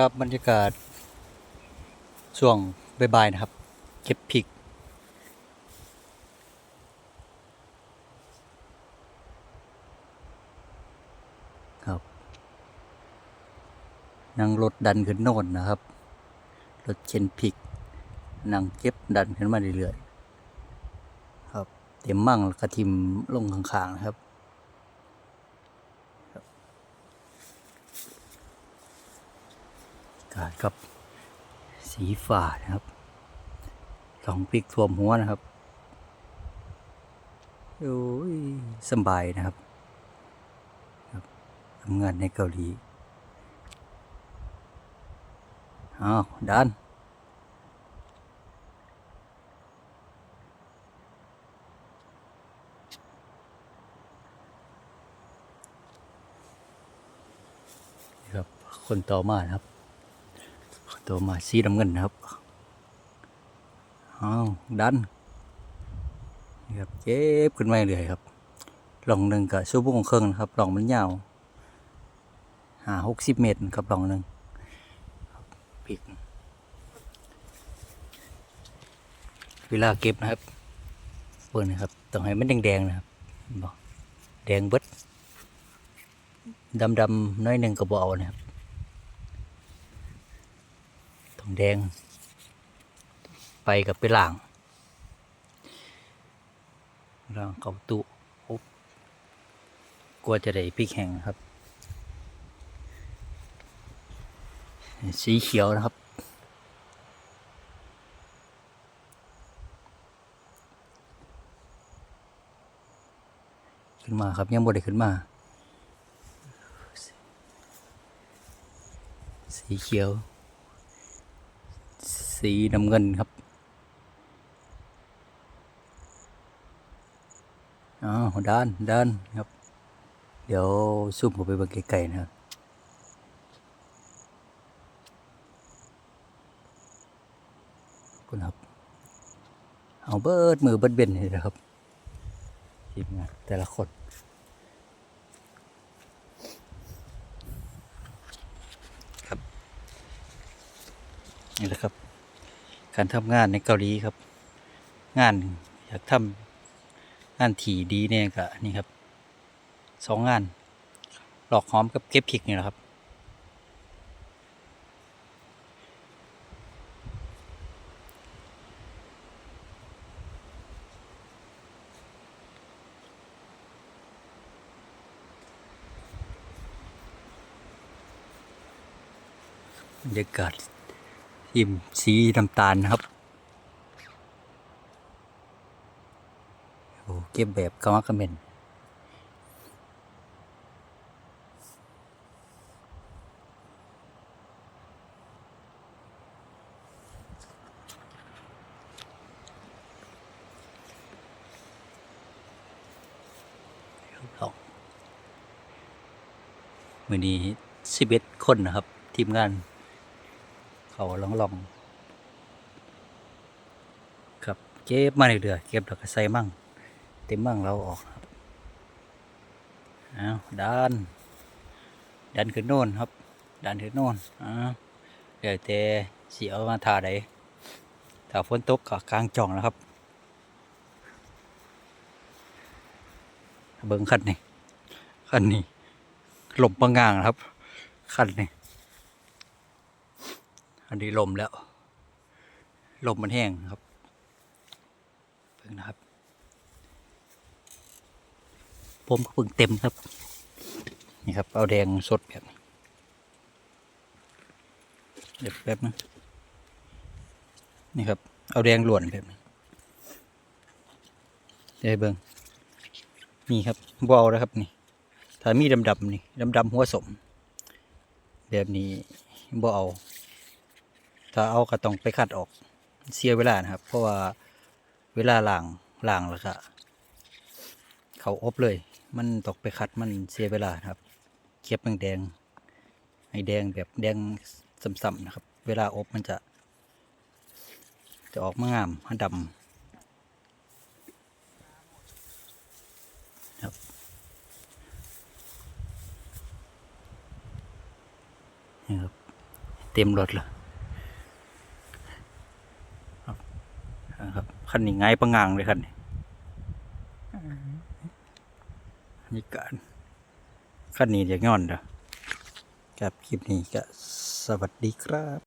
ครับบรรยากาศช่วงบ่ายๆนะครับ เก็บพริก ครับนั่งรถดันขึ้นโน่นนะครับ รถเข็นพริกนั่งเก็บดันขึ้นมาเรื่อยๆครับ เต็มมั่งกระทิมลงข้างๆนะครับ อา กาศครับสีฟ้านะครับสองพริกท่วมหัวนะครับโอ้ยสบายนะครับทำงานในเกาหลีอ้าวดันนี่ครับ คนต่อมานะครับ ตัวมาสีน้ำเงินนะครับอ้าวดันนะครับเจ็บขึ้นมาเรื่อยครับหลองหนึ่งกับชั่วโมงครึ่งนะครับหลองมันยาวหาหกสิบเมตรครับหลองหนึ่งปีกเวลาเก็บนะครับเปิดนะครับต้องให้มันแดงๆนะครับแดงเบิดดำๆน้อยหนึ่งก็บ่เอานะครับ องแดง ไปกับไปล่างล่างเขาตุบกลัวจะได้พริกแห้งครับ สีเขียวนะครับ ขึ้นมาครับยังบ่ได้ขึ้นมา สีเขียว สีน้ำเงินครับอ้าวด้านด้านครับ เดี๋ยวซูมเข้าไปเบิ่งไกลๆนะครับคุณครับเอาเบิดมือเบิดเบนเลยนะครับทีมงานแต่ละคนครับนี่แหละครับ การทำงานในเกาหลีครับ งานอยากทำงานถี่ดีเนี่ยก็นี่ครับสองงาน หลอกหอมกับเก็บพริกนี่แหละครับ บรรยากาศ ทิมสีน้ำตาลนะครับโอ้เก็บแบบกะมักกะเม็นเอามือนี้สิบเอ็ดคนนะครับ ทีมงาน เขาลองลองๆครับเก็บมาเรื่อยๆเก็บแล้วก็ใส่มั่ง เต็มมั่งเราออกครับอ้าวดันดันขึ้นโน่นครับ ดันขึ้นโน่นอ้าวเดี๋ยวแต่สีเอามาทาใดถ้าฝนตกก็กลางจ่องแล้วครับ เบิ้งคันนี้คันนี้หลบปังงางนะครับคันนี้ อันนี้ลมแล้ว ลมมันแห้งครับเพิ่งนะครับ ผมก็เพิ่งเต็มครับ นี่ครับ เอาแดงสดแบบนี้เดี๋ยวแป๊บนึงนี่ครับ เอาแดงหลวนแบบนี้เดี๋ยวเบิ้งนี่ครับบอาแล้วครับนี่ถ้ามีดำๆนี่ดำๆหัวสม แบบนี้บ่เอา ถ้าเอาก็ต้องไปคัดออกเสียเวลานะครับ เพราะว่าเวลาล่างล่างแล้วก็เขาอบเลย มันตกไปคัดมันเสียเวลาครับเก็บแดงให้แดงแบบแดงส้ำๆนะครับ เวลาอบมันจะ จะออกมางามดำครับนี่ครับ เต็มรถเลยครับ ครับคันนี้ไงายประงางเลยคันนี้นี่การคันนี้เดี๋ยวงอนเด้อครับคลิปนี้ก็สวัสดีครับ